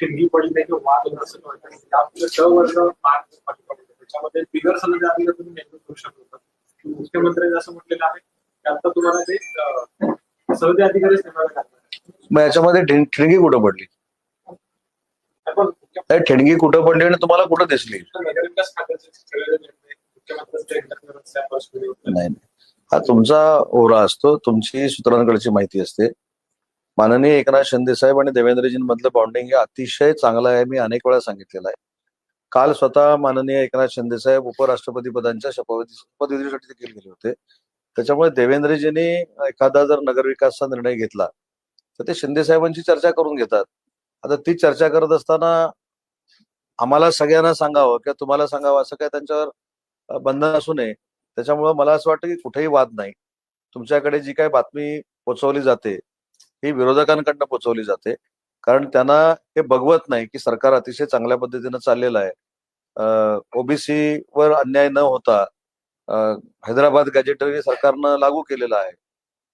ठिणगी पडली नाही किंवा वाद होणार असं वाटतं आणि आपलं स वर्ग मार्ग होतं. त्याच्यामध्ये बिगर सनदी अधिकारी तुम्ही नेमकं करू शकत होता मुख्यमंत्र्यांनी असं म्हटलेलं आहे की आता तुम्हाला ते अं, सनदी अधिकारीच नेमावे लागणार. मग याच्यामध्ये ठिण- ठिणगी कुठं पडली ठिणगी कुठं पडली आणि तुम्हाला कुठं दिसली नाही. हा तुमचा ओरा असतो तुमची सूत्रांकडची माहिती असते माननीय एकनाथ शिंदे साहेब आणि देवेंद्रजींमधलं बॉन्डिंग हे अतिशय चांगलं आहे. मी अनेक वेळा सांगितलेलं आहे. काल स्वतः माननीय एकनाथ शिंदे साहेब उपराष्ट्रपती पदांच्या शपथविधी शपथविधीसाठी देखील गेले होते. त्याच्यामुळे देवेंद्रजींनी एखादा जर नगरविकासचा निर्णय घेतला तर ते शिंदे साहेबांची चर्चा करून घेतात. आता ती चर्चा करत असताना आम्हाला सगळ्यांना सांगावं किंवा तुम्हाला सांगावं असं काय त्यांच्यावर बंधन असू नये. त्याच्यामुळं मला असं वाटतं की कुठेही वाद नाही. तुमच्याकडे जी काही बातमी पोचवली जाते ही विरोधकांकडनं पोचवली जाते. कारण त्यांना हे बघवत नाही की सरकार अतिशय चांगल्या पद्धतीनं चाललेलं आहे. ओबीसी वर अन्याय न होता हैदराबाद गॅजेटरी सरकारनं लागू केलेलं आहे.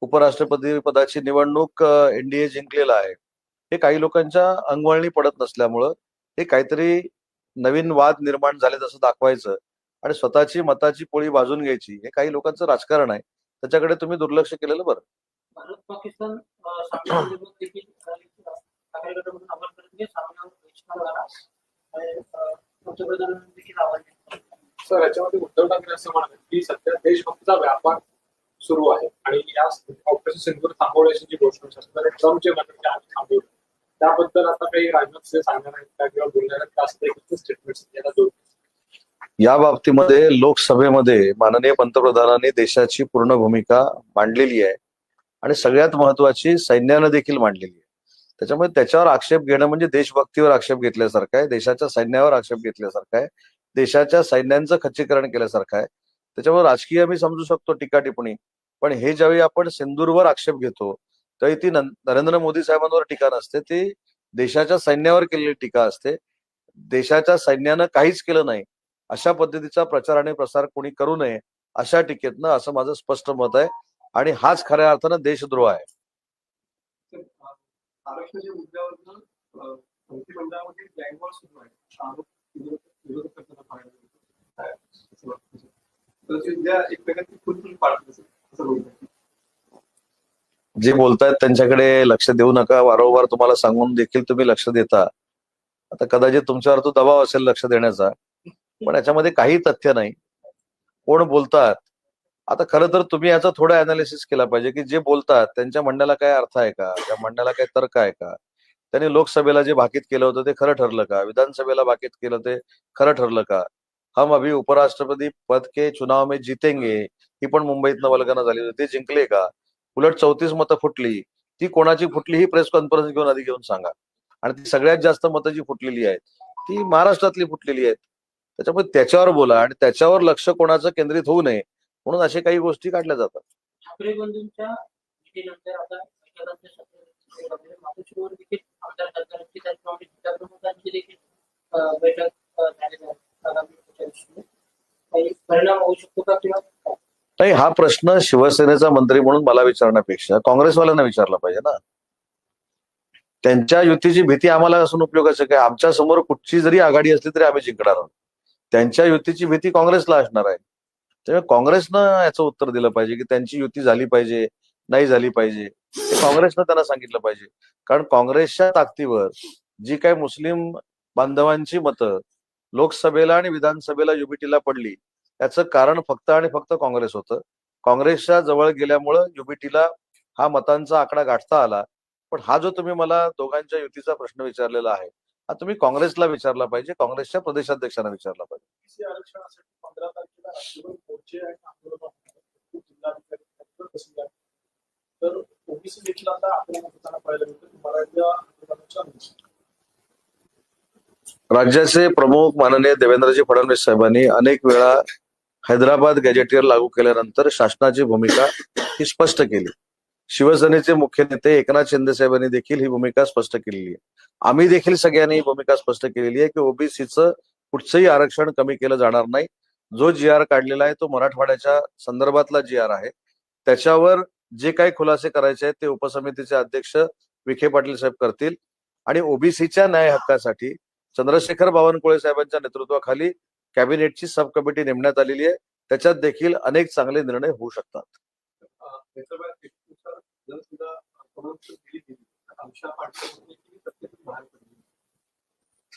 उपराष्ट्रपती पदाची निवडणूक एनडीए जिंकलेला आहे. हे काही लोकांच्या अंगवळणी पडत नसल्यामुळं हे काहीतरी नवीन वाद निर्माण झाले तसं दाखवायचं आणि स्वतःची मताची पोळी भाजून घ्यायची हे काही लोकांचं राजकारण आहे. त्याच्याकडे तुम्ही दुर्लक्ष केलेलं बरं. भारत पाकिस्तान. सर याच्यामध्ये उद्धव ठाकरे असं म्हणतात की सध्या देशभक्तीचा व्यापार सुरू आहे आणि या ऑपरेशन सिंधूर थांबवण्याची जी गोष्ट आहे तर ट्रम्पचे म्हणतात आम्ही थांबवलं त्याबद्दल आता काही राजनाथ सिंह सांगणार आहेत का किंवा बोलणार आहेत का असं देखील स्टेटमेंट याला दोन या बाबतीमध्ये लोकसभेमध्ये माननीय पंतप्रधानांनी देशाची पूर्ण भूमिका मांडलेली आहे. आणि सगळ्यात महत्वाची सैन्यानं देखील मांडलेली आहे. त्याच्यामुळे त्याच्यावर आक्षेप घेणं म्हणजे देशभक्तीवर आक्षेप घेतल्यासारखं आहे देशाच्या सैन्यावर आक्षेप घेतल्यासारखं आहे देशाच्या सैन्यांचं खच्चीकरण केल्यासारखं आहे. त्याच्यामुळे राजकीय मी समजू शकतो टीका टिप्पणी पण हे ज्यावेळी आपण सिंदूरवर आक्षेप घेतो त्यावेळी ती नरेंद्र मोदी साहेबांवर टीका नसते ती देशाच्या सैन्यावर केलेली टीका असते. देशाच्या सैन्यानं काहीच केलं नाही अशा पद्धतीचा प्रचार आणि प्रसार कोणी करू नये अशा टीकेतनं असं माझं स्पष्ट मत आहे. आणि हाच खऱ्या अर्थानं देशद्रोह आहे. जे बोलतायत त्यांच्याकडे लक्ष देऊ नका. वारंवार तुम्हाला सांगून देखील तुम्ही लक्ष देता. आता कदाचित तुमच्यावर तो दबाव असेल लक्ष देण्याचा. पण याच्यामध्ये काही तथ्य नाही. कोण बोलतात? आता खरं तर तुम्ही याचा थोडं अनालिसिस केला पाहिजे की जे बोलतात त्यांच्या म्हणण्याला काय अर्थ आहे का? त्या म्हणण्याला काय तर्क आहे का? त्यांनी लोकसभेला जे भाकीत केलं होतं ते खरं ठरलं का? विधानसभेला भाकीत केलं ते खरं ठरलं का? हम अभी उपराष्ट्रपती पद के चुनाव में जितेंगे ही पण मुंबईत वल्गना झाली होती. ते जिंकले का? उलट चौतीस मतं फुटली. ती कोणाची फुटली ही प्रेस कॉन्फरन्स घेऊन आधी घेऊन सांगा. आणि ती सगळ्यात जास्त मतं जी फुटलेली आहेत ती महाराष्ट्रातली फुटलेली आहेत. त्याच्यामुळे त्याच्यावर बोला आणि त्याच्यावर लक्ष कोणाचं केंद्रित होऊ नये म्हणून अशा काही गोष्टी काढल्या जातात? नाही हा प्रश्न शिवसेनेचा मंत्री म्हणून मला विचारण्यापेक्षा काँग्रेसवाल्यांना विचारला पाहिजे ना. त्यांच्या युतीची भीती आम्हाला असून उपयोगाचं काय? आमच्यासमोर कुठची जरी आघाडी असली तरी आम्ही जिंकणार आहोत. त्यांच्या युतीची भीती काँग्रेसला असणार आहे. त्यामुळे काँग्रेसनं याचं उत्तर दिलं पाहिजे की त्यांची युती झाली पाहिजे नाही झाली पाहिजे हे काँग्रेसनं त्यांना सांगितलं पाहिजे. कारण काँग्रेसच्या ताकदीवर जी काही मुस्लिम बांधवांची मतं लोकसभेला आणि विधानसभेला युबीटीला पडली याचं कारण फक्त आणि फक्त काँग्रेस होतं. काँग्रेसच्या जवळ गेल्यामुळं युबीटीला हा मतांचा आकडा गाठता आला. पण हा जो तुम्ही मला दोघांच्या युतीचा प्रश्न विचारलेला आहे हा तुम्ही काँग्रेसला विचारला पाहिजे काँग्रेसच्या प्रदेशाध्यक्षांना विचारला पाहिजे. तर ओबीसी देखील आता आंदोलन होताना पाहायला मिळतं. आंदोलनाच्या राज्याचे प्रमुख माननीय देवेंद्रजी फडणवीस साहेबांनी अनेक वेळा हैदराबाद गॅजेटियर लागू केल्यानंतर शासनाची भूमिका ही स्पष्ट केली. शिवसेनेचे मुख्य नेते एकनाथ शिंदे साहेबांनी देखील ही भूमिका स्पष्ट केलेली आहे. आम्ही देखील सगळ्यांनी ही भूमिका स्पष्ट केलेली आहे की ओबीसीचं कुठचंही आरक्षण कमी केलं जाणार नाही. जो जी आर काढलेला आहे तो मराठवाड्याच्या संदर्भातला जी आर आहे. त्याच्यावर जे काही खुलासे करायचे आहेत ते उपसमितीचे अध्यक्ष विखे पाटील साहेब करतील. आणि ओबीसीच्या न्याय हक्कासाठी चंद्रशेखर बावनकुळे साहेबांच्या नेतृत्वाखाली कॅबिनेटची सब कमिटी नेमण्यात आलेली आहे. त्याच्यात देखील अनेक चांगले निर्णय होऊ शकतात.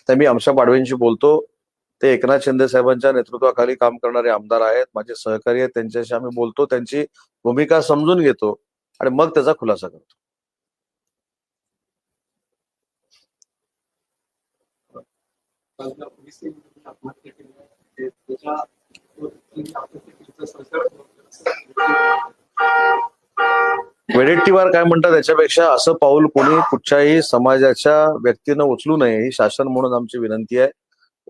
अं, मी आमच्या पाडवेंशी बोलतो. ते एकनाथ शिंदे साहेबांच्या नेतृत्वाखाली काम करणारे आमदार आहेत. माझे सहकारी आहेत. त्यांच्याशी आम्ही बोलतो. त्यांची भूमिका समजून घेतो आणि मग त्याचा खुलासा करतो. वेडेट्टीवार काय म्हणतात? त्याच्यापेक्षा असं पाऊल कोणी कुठच्याही समाजाच्या व्यक्तीनं उचलू नये ही शासन म्हणून आमची विनंती आहे.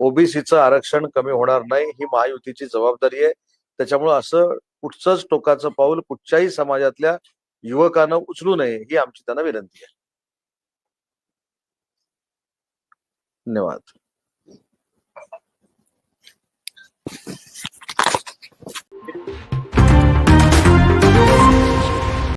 ओबीसीचं आरक्षण कमी होणार नाही ही महायुतीची जबाबदारी आहे. त्याच्यामुळे असं कुठचंच टोकाचं पाऊल कुठच्याही समाजातल्या युवकानं उचलू नये ही आमची त्यांना विनंती आहे. धन्यवाद.